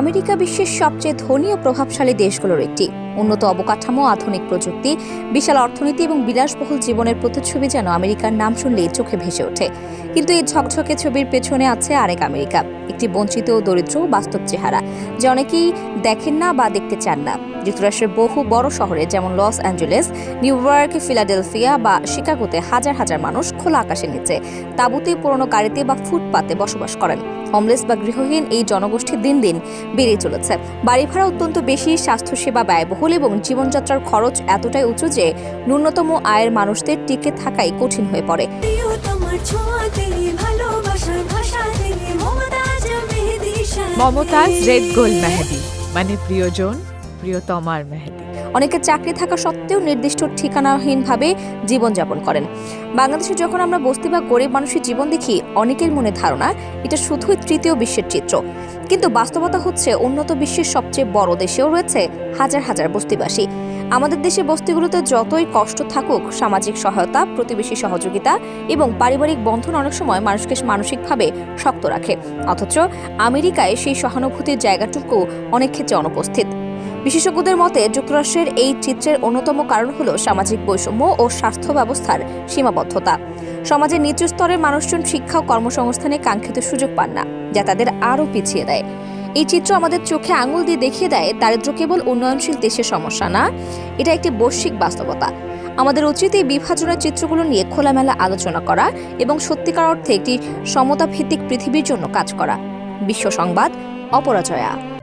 America বিশ্বের সবচেয়ে ধনী ও প্রভাবশালী দেশগুলোর একটি। উন্নত অবকাঠামো, আধুনিক প্রযুক্তি, বিশাল অর্থনীতি এবং বিলাসবহুল জীবনের প্রতিচ্ছবি যেন আমেরিকার নাম শুনলেই চোখে ভেসে ওঠে। কিন্তু এই ঝকঝকে ছবির পেছনে আছে আরেক আমেরিকা, একটি বঞ্চিত ও দরিদ্র বাস্তব চেহারা, যা অনেকেই দেখেন না বা দেখতে চান না। যুক্তরাষ্ট্রের বহু বড় শহরে যেমন Los Angeles, New York, Philadelphia বা শিকাগোতে হাজার হাজার মানুষ খোলা আকাশের নিচে তাঁবুতে পুরনো গাড়িতে বা ফুটপাতে বসবাস করেন। হোমলেস বা গৃহহীন এই জনগোষ্ঠী দিন দিন বেড়ে চলেছে। বাড়ি ভাড়া অত্যন্ত বেশি, স্বাস্থ্যসেবা ব্যয়বহুল এবং জীবনযাত্রার খরচ এতটাই উঁচু যে ন্যূনতম আয়ের মানুষদের টিকে থাকাই কঠিন হয়ে পড়ে। মমতাজ রেড গোল্ড মেহেদি মানে প্রিয়জন প্রিয়তমার মেহেদি। অনেকে চাকরি থাকা সত্ত্বেও নির্দিষ্ট ঠিকানাহীনভাবে জীবনযাপন করেন। বাংলাদেশে যখন আমরা বস্তি বা গরিব মানুষের জীবন দেখি অনেকের মনে ধারণা এটা শুধুই তৃতীয় বিশ্বের চিত্র। কিন্তু বাস্তবতা হচ্ছে উন্নত বিশ্বের সবচেয়ে বড় দেশেও রয়েছে হাজার হাজার বস্তিবাসী। আমাদের দেশে বস্তিগুলোতে যতই কষ্ট থাকুক, সামাজিক সহায়তা, প্রতিবেশী সহযোগিতা এবং পারিবারিক বন্ধন অনেক সময় মানুষকে মানসিকভাবে শক্ত রাখে। অথচ আমেরিকায় সেই সহানুভূতির জায়গাটুকু অনেক ক্ষেত্রে অনুপস্থিত। বিশেষজ্ঞদের মতে, যুক্তরাষ্ট্রের এই চিত্রের অন্যতম কারণ হল সামাজিক বৈষম্য ও স্বাস্থ্য ব্যবস্থার সীমাবদ্ধতা। সমাজের নিচু স্তরের মানুষজন শিক্ষা ও কর্মসংস্থানে কাঙ্ক্ষিত সুযোগ পান না, যা তাদের আরও পিছিয়ে দেয়। এই চিত্র আমাদের চোখে আঙুল দিয়ে দেখিয়ে দেয়, দারিদ্র্য কেবল উন্নয়নশীল দেশের সমস্যা না, এটা একটি বৈশ্বিক বাস্তবতা। আমাদের উচিত এই বিভাজনের চিত্রগুলো নিয়ে খোলামেলা আলোচনা করা এবং সত্যিকার অর্থে একটি সমতা ভিত্তিক পৃথিবীর জন্য কাজ করা। বিশ্ব সংবাদ, অপরাজয়া।